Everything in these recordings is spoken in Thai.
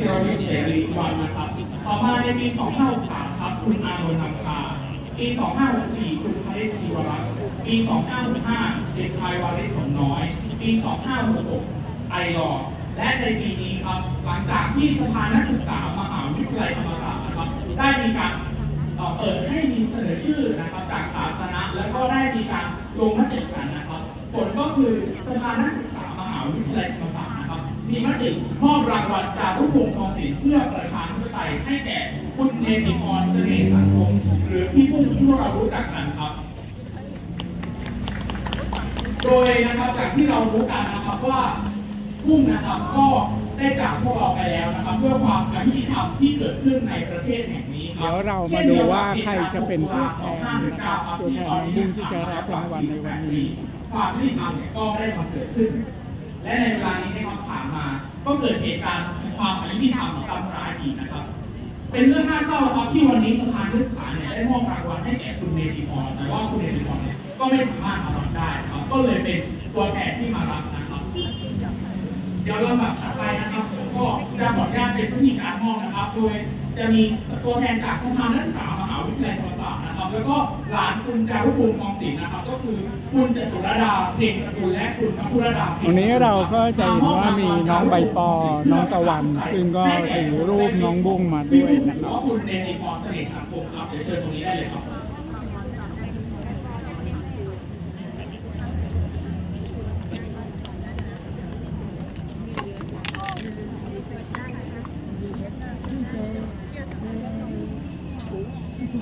ศิรวิทย์เสรีวันนะครับ ต่อมาในปี 2563 ครับคุณอานนท์นำพาปี 2564 คุณพระเดชชีวรัตน์ปี 2565 เด็กชายวาริสสมน้อย ปี 2566 ไอรอว์และในปีนี้ครับ หลังจากที่สภานักศึกษามหาวิทยาลัยธรรมศาสตร์นะครับ ได้มีการเปิดให้มีเสนอชื่อนะครับจากสาธารณะแล้วก็ได้มีการลงมติกันนะครับ ผลก็คือสภานักศึกษามหาวิทยาลัยธรรมศาสตร์ มีมติมอบรางวัลจารุพงศ์ทองศิลป์เพื่อประชาธิปไตยให้แก่คุณเมธิพรเสน่ห์สังคมหรือพี่ปุ้งที่พวกเรารู้จักกันครับ โดยนะครับจากที่เรารู้กันนะครับว่าพุ่มนะครับก็ได้จากพวกเราไปแล้วนะครับเพื่อความอายุติธรรมที่เกิดขึ้นในประเทศแห่งนี้ครับเดี๋ยวเรามาดูว่าใครจะเป็นผู้แทนนะครับตัวแทนน้องบุ้งที่จะรับรางวัลในวันนี้ความยุติธรรมเนี่ยก็ไม่ได้มาเกิดขึ้น และในเวลานี้นครับผ่านมา ก็เกิดเหตุการณ์ความอายุติธรรมซ้ำร้ายอีกนะครับ เป็นเรื่องน่าเศร้าครับที่วันนี้สภานักศึกษาเนี่ยได้มอบรางวัลให้แก่คุณเนติพรแต่ว่าคุณเนติพรเนี่ยก็ไม่สามารถมารับได้ครับก็เลยเป็นตัวแทนที่มารับนะครับ เดี๋ยวลำดับถัดไปนะครับผมก็จะขออนุญาตเป็นพิธีการมอบนะครับ โดยจะมีตัวแทนจากสภานักศึกษามา ทยาลัยธรรมศาสตร์นะครับ แล้วก็หลานคุณจารุภูมิทองศิลป์นะครับ ก็คือคุณจตุรดาเพลงสกุลและคุณพัพุรดาเพลงสกุลวันนี้เราก็จะเห็นว่ามีน้องใบปอ น้องตะวัน ซึ่งก็ถือรูปน้องบุ้งมาด้วยนะคหรัอบว่าคุณเนติพรเสน่ห์สังคมครับเดี๋ยวเชิญตรงนี้ได้เลยครับ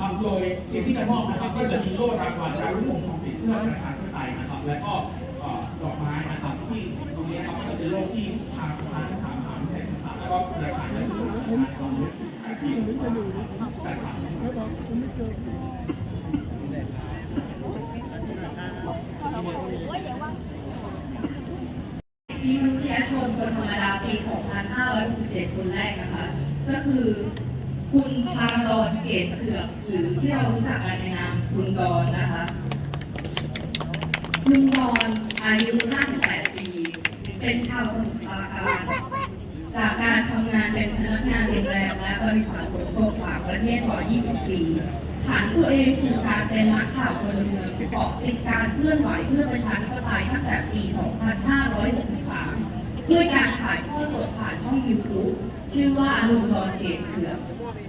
ครับโดยสิ่งที่จะมอบนะครับก็จะมีโล่รางวัลจากรุ่งของสิทธิ์เพื่อประชาธิปไตยนะครับ และก็ดอกไม้นะครับที่ตรงนี้ครับก็จะเป็นโล่ที่ทางสภานักศึกษามหาวิทยาลัยธรรมศาสตร์แล้วก็เครือข่ายนักศึกษาของกองศึกษาที่แต่ครับที่มนุษยชนคนธรรมดาปี 2567 คนแรกนะคะ ก็คือคุณพาราดอนเกตเผือกหรือที่เรารู้จักกันในนามคุณดอนนะคะ คุณดอนอายุ 58 ปี เป็นชาวสมุทรปราการ จากการทำงานเป็นพนักงานโรงแรมและบริษัทขนส่งต่างประเทศกว่า 20 ปีผันตัวเองสู่การเป็นนักข่าวพลเมืองเกาะติดการเคลื่อนไหวเพื่อประชาธิปไตยตั้งแต่ปี 2563 ด้วยการถ่ายทอดสดผ่านช่อง YouTube ชื่อว่าอารมณ์ดอนเกตเผือ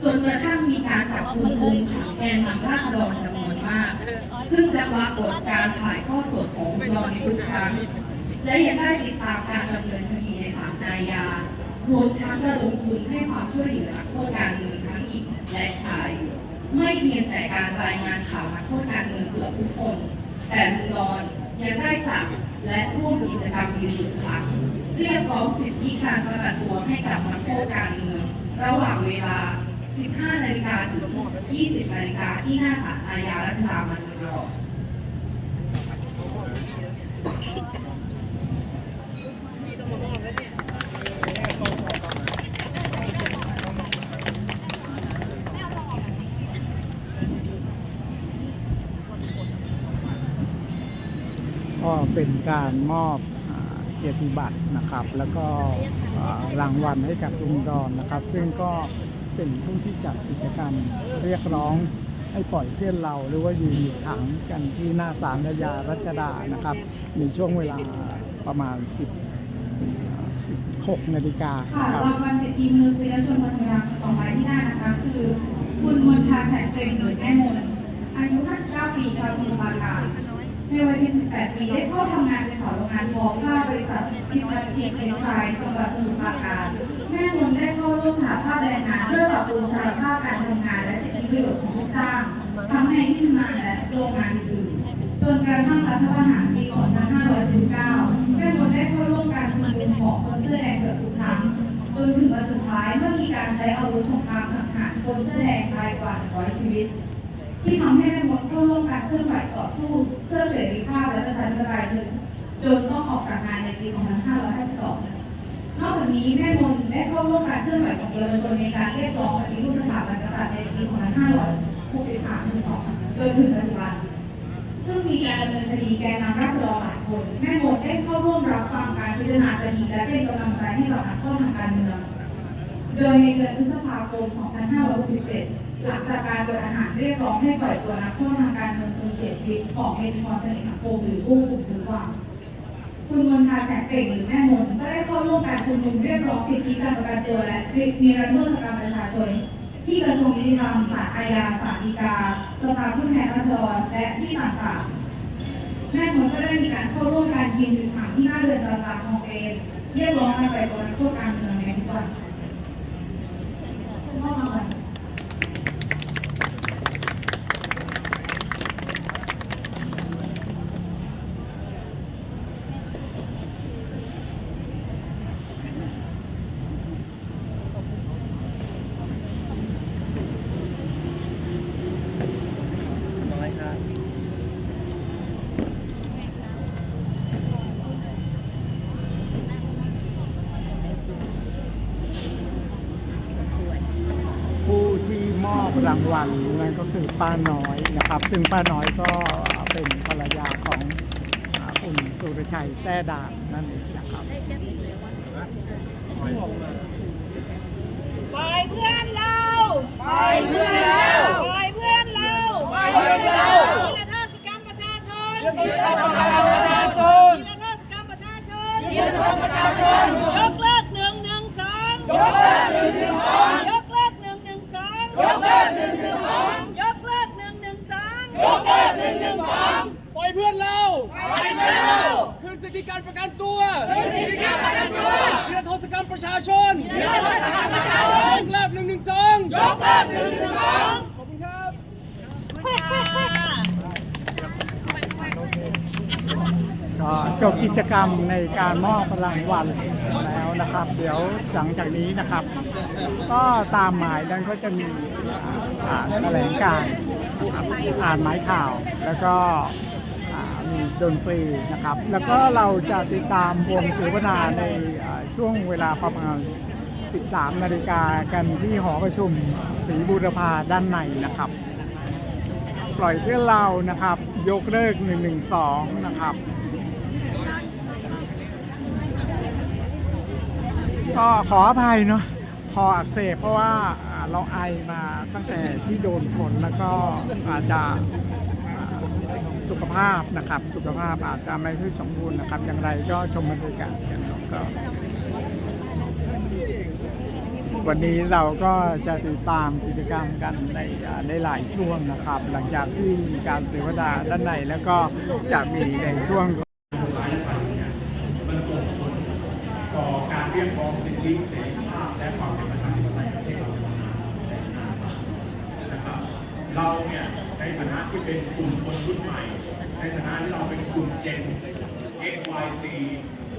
จนกระทั่งมีการจับกุมคุมขังแกนนำราษฎรจำ มาก ซึ่งจะปรากฏการถ่ายทอดสดของดอนในทุกครั้ง และยังได้ติดตามการดำเนินคดีในศาลอาญารวมทั้งระดมทุนให้ความช่วยเหลือนักโทษการเมืองทั้งหญิงและชาย ไม่เพียงแต่การรายงานข่าวนักโทษการเมืองเกือบทุกคน แต่ลุงดอนยังได้จับและร่วมกิจกรรมยืนหยุดพักเรียกร้องสิทธิการประกันตัวให้กับนักโทษการเมืองระหว่างเวลา 15นาฬิกาถึง20นาฬิกาที่หน้าศาลอาญารัชดามันรอก็เป็นการมอบเกียรติบัตรนะครับ แล้วก็รางวัลให้กับลุงดอนนะครับ ซึ่งก็ เป็นผู้ที่จัดกิจกรรม เรียกร้องให้ปล่อยเพื่อนเราหรือว่ายืนอยู่ขังกันที่หน้าศาลอาญารัชดานะครับ ในช่วงเวลาประมาณ 10 16นาฬิกาค่ะครับ รางวัลสิทธิมนุษยชนวันธรรมดาต่อไปที่ได้านะคะ คือ คุณมนทาแสงเปล่งหรือแม่มน อายุ 59 ปี ชาวสมุทรปราการ ในวัยเพียง18 ปีได้เข้าทำงานเป็นสาวโรงงานทอผ้าบริษัทพิมพ์รัตน์เทนไซด์จังหวัดสมุทรปราการ แม่มนได้เข้าร่วมสหภาพแรงงานเพื่อปรับปรุงสภาพการทำงานและสิทธิประโยชน์ของลูกจ้าง ทั้งในที่ทำงานและโรงงานอื่นๆจนกระทั่งรัฐประหารปี 2519แม่มนได้เข้าร่วมการชุมนุมของคนเสื้อแดงเกือบทุกครั้งจนถึงวันสุดท้ายเมื่อมีการใช้อาวุธสงครามสังหารคนเสื้อแดงตายกว่า100ชีวิต ที่ทำให้แม่มดเข้าร่วมการเคลื่อนไหวต่อสู้เพื่อเสรีภาพและประชาธิปไตยจนจนต้องออกจากงานในปี 2552 นอกจากนี้แม่มนได้เข้าร่วมการเคลื่อนไหวของเยาวชนในการเรียกร้องปฏิรูปสถาบันกษัตริย์ในปี 2563 2จนถึงปัจจุบัน ซึ่งมีการดำเนินคดีแกนนำราษฎรหลายคน แม่มดได้เข้าร่วมรับฟังการพิจารณาคดีและเป็นกำลังใจให้กับนักโทษทางการเมืองโโดยในเดือนพฤษภาคม 2567 หลังจากการโดยอาหารเรียกร้องให้ปล่อยตัวนักโทษทางการเมืองคนเสียชีวิตของเอ็นพรสนิทสังคมหรืออุ้มบุญถึงกว่าคุณมนทาแสงเป่งหรือแม่มนก็ได้เข้าร่วมการชุมนุมเรียกร้องสิทธิการประกันตัวและมีรัฐโทษกรรมประชาชน ที่กระทรวงยุติธรรมศาลอาญาศาลฎีกาสภาผู้แทนราษฎรและที่ต่างๆ แม่มนก็ได้มีการเข้าร่วมการยืนอยู่ขังที่หน้าเรือนจำกลางคลองเปรมเรียกร้องการปล่อยตัวนักโทษการเมืองในทุกวันคุณพ่อมาก่อน น้อยครับ ผู้ที่มอบ รางวัลนั่นก็คือป้าน้อยนะครับ ซึ่งป้าน้อยก็เป็นภรรยาของอ่าคุณสุรชัยแท้ดานนั่นเองนะครับปล่อยเพื่อนเราปล่อยเพื่อนเราปล่อยเพื่อนเราปล่อยเพื่อนเรานิรโทษกรรมประชาชนนิรโทษกรรมประชาชนนิรโทษกรรมประชาชนนิรโทษประชาชนยกเลิกหนึ่งหนึ่งสองยกเลิกหนึ่งหนึ่งสองยกเลิกหนึ่งหนึ่งสอง ยกเลิกหนึ่งหนึ่งสองยกเลิกหนึ่งหนึ่งสองยกเลิกหนึ่งหนึ่งสองปล่อยเพื่อนเราปล่อยเพื่อนเราคืนสิทธิการประกันตัวคืนสิทธิการประกันตัวนิรโทษกรรมประชาชนนิรโทษกรรมประชาชนยกเลิกหนึ่งหนึ่งสองยกเลิกหนึ่งหนึ่งสองขอบคุณครับก็จบกิจกรรมในการมอบรางวัลแล้วนะครับ เดี๋ยวหลังจากนี้นะครับ ก็ตามหมายนั้นก็จะมี อ่าแถลงการนะครับอ่านหมายข่าวแล้วก็มีดนตรีนะครับ แล้วก็เราจะติดตามวงเสวนาในช่วงเวลาประมาณ 13 นาฬิกากันที่หอประชุมศรีบูรพาด้านในนะครับ ปล่อยเพื่อเรานะครับ ยกเลิก 112 นะครับ ก็ขออภัยเนาะคออักเสบเพราะว่า เราไอมาตั้งแต่ที่โดนฝนแล้วก็อาจจะอ่าสุขภาพนะครับ สุขภาพอาจจะไม่ค่อยสมบูรณ์นะครับ อย่างไรก็ชมบรรยากาศกันก็วันนี้เราก็จะติดตามกิจกรรมกันในในหลายช่วงนะครับ หลังจากที่มีการเสวนาด้านในแล้วก็จะมีในช่วงมันส่งผลต่อการเรียกร้องสิทธิเสรีภาพและความเป็น เราเนี่ยในฐานะที่เป็นกลุ่มคนรุ่นใหม่ ในฐานะที่เราเป็นกลุ่มเจน X Y Z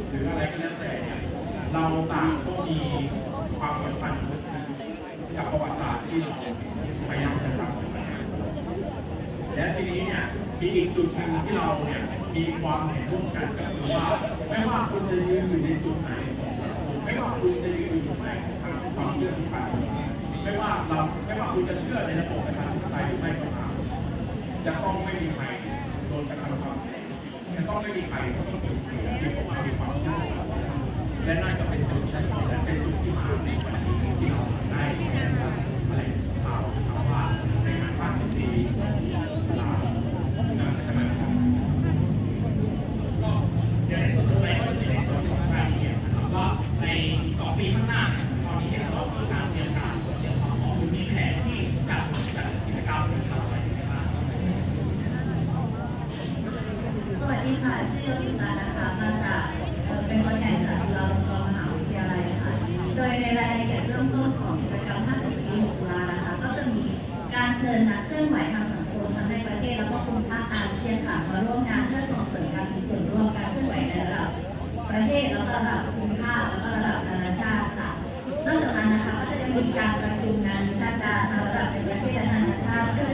หรืออะไรก็แล้วแต่เนี่ยเราต่างก็มีความสัมพันธ์ลึกซึ้งกับประวัติศาสตร์ที่เราพยายามจะจำและทีนี้เนี่ยมีอีกจุดหนึ่งที่เราเนี่ยมีความเห็นร่วมกันก็คือว่าไม่ว่าคุณจะยืนอยู่ในจุดไหนไม่ว่าคุณจะยืนอยู่จุดไหนทางความเชื่อที่ผ่านไม่ว่าเราไม่ว่าคุณจะเชื่อในระบบประชา ธิปไตยหรือไม่ก็ตามจะต้องไม่มีใครโดนกระทำความผิดจะต้องไม่มีใครต้องสูญเสียที่ผมมีความเชื่อและนั่นก็เป็นจุดและเป็นจุดที่มาในวันนี้ที่เราได้อะไรข่าวนะครับว่าในงาน50ปีลาน่า ระดับภูมิภาคแล้วก็ระดับนานาชาติค่ะนอกจากนั้นนะคะก็จะยังมีการประชุมงานวิชาการทางระดับประเทศและนานาชาติเพื่อ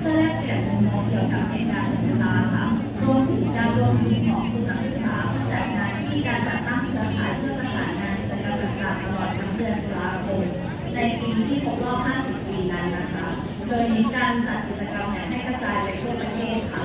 เพื่อแลกเปลี่ยนมุมมองเกี่ยวกับเหตุการณ์ในตุลาค่ะรวมถึงการรวมกลุ่มของกลุ่มนักศึกษาเพื่อจัดงานที่มีการจัดตั้งเครือข่ายเพื่อประสานงานกิจกรรมต่างๆตลอดทั้งเดือนตุลาคมในปีที่ครบรอบ 50 ปีนั้นนะคะ โดยมีการจัดกิจกรรมเนี่ยให้กระจายไปทั่วประเทศค่ะ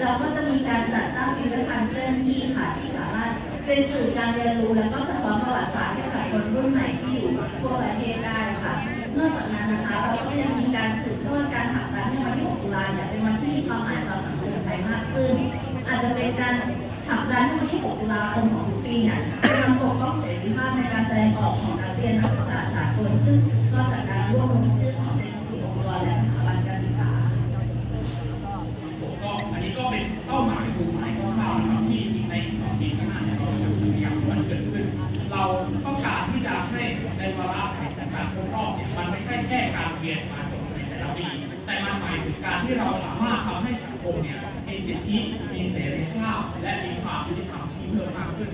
เราก็จะมีการจัดตั้งพิพิธภัณฑ์เคลื่อนที่ค่ะที่สามารถ เป็นสื่อการเรียนรู้และก็สะท้อนประวัติศาสตร์ให้กับคนรุ่นใหม่ที่อยู่ทั่วประเทศได้ค่ะ นอกจากนั้นนะคะเราก็ยังมีการสืบทอดการผักดันให้วันที่ 6 ตุลาเนี่ยเป็นวันที่มีความหมายต่อสังคมไทยมากขึ้น อาจจะเป็นการผักดันให้วันที่ 6 ตุลาคมของทุกปีเนี่ยเป็นวันปกป้องเสรีภาพในการแสดงออกของนักเรียนนักศึกษาสากลซึ่งก็จะายถึงการที่เราสามารถทำให้สังคมเนี่ยมีสิทธิมีเสรีภาพ และมีความยุติธรรมที่เพิ่มมากขึ้น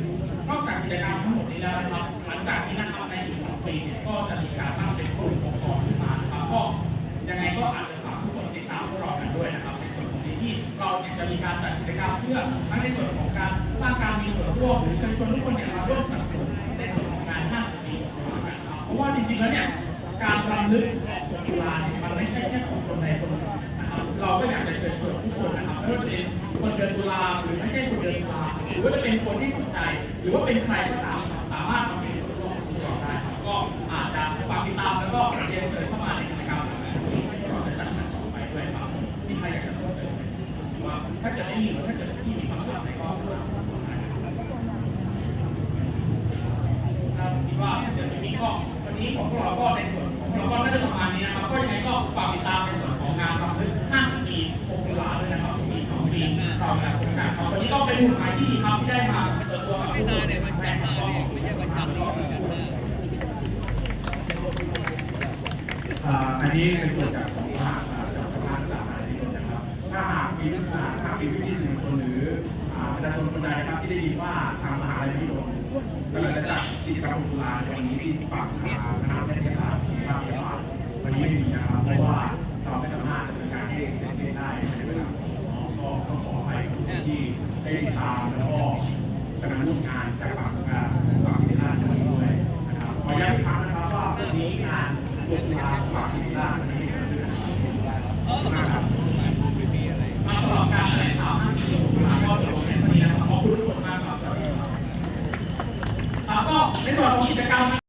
นอกจากกิจกรรมทั้งหมดนี้แล้วนะครับ หลังจากนี้นะครับในอีกสองปีเนี่ยก็จะมีการตั้งเป็นกลุ่มองค์กรขึ้นมานะครับก็ยังไงก็อาจจะฝากทุกคนติดตามพวกเรากันด้วยนะครับ ในส่วนของที่เราเนี่ยจะมีการจัดกิจกรรมเพื่อทั้งในส่วนของการสร้างการมีส่วนร่วมหรือเชิญชวนทุกคนเนี่ยมาร่วมสนับสนุนในส่วนของงาน50ปีของเรากันครับเพราะว่าจริงๆแล้วเนี่ยการรำลึก ของตุลาเนี่ยมันไม่ใช่แค่ของคนใดคนหนึ่งนะครับเราก็อยากจะเชิญชวนทุกคนนะครับไม่ว่าจะเป็นคนเดือนตุลาหรือไม่ใช่คนเดือนตุลาหรือว่าจะเป็นคนที่สนใจ หรือว่าเป็นใครก็ตามสามารถมามีส่วนร่วมกับพวกเราได้ครับก็อาจจะฝากติดตามแล้วก็เรียนเชิญเข้ามาในกิจกรรมแบบนี้เราจะจัดการต่อไปด้วยครับมีใครอยากจะเพิ่มเติมว่าถ้าเกิดไม่มีหรือถ้าเกิดที่มีคำถามในก็สามารถถามได้ครับถ้าคิดว่าถ้าเกิดไม่มีก็วันนี้ของพวกเราก็ในส่วน เราก็น่าจะประมาณนี้นะครับ ก็ยังไงก็ฝากติดตามในส่วนของงานรำลึก50 ปี6ตุลาด้วยนะครับมี2ปีเราจะโครงการครับวันนี้ก็เป็นหุ่นหมายที่ดีครับที่ได้มาเปิดตัวกับผู้คนในวันจันทร์ก็ไม่ใช่วันจันทร์ก็วันจันทร์อ่าอันนี้เป็นส่วนจากของภาคอ่าจากสำนักศึกษาอะไรนี้นะครับ ถ้าหากมีอ่าถ้าหากมีพี่ๆสื่อมวลชนหรือประชาชนคนใดนะครับที่ได้ยินว่าทางมหาลัยพิโดม กำลังจะจัดกิจกรรมตุลาในวันนี้ที่ปากคาคณะแพทยศาสตร์ศิลปะพยาบาวันนี้ไม่มีนะครับเพราะว่าเราไม่สามารถดำเนินการให้เสร็จสิ้นได้ในเวลาก็ต้องขอให้ทุกท่านที่ได้ติดตามแล้วก็กำลังร่วมงานจากฝั่งงาฝั่งศิลปะในวันนี้ด้วยนะครับขอย้ำอีกครั้งนะครับว่าวันนี้งานตุลาฝากสิบล้านนะครับสำหรับการแถลงข่าว50ปี 没什么东西，就刚刚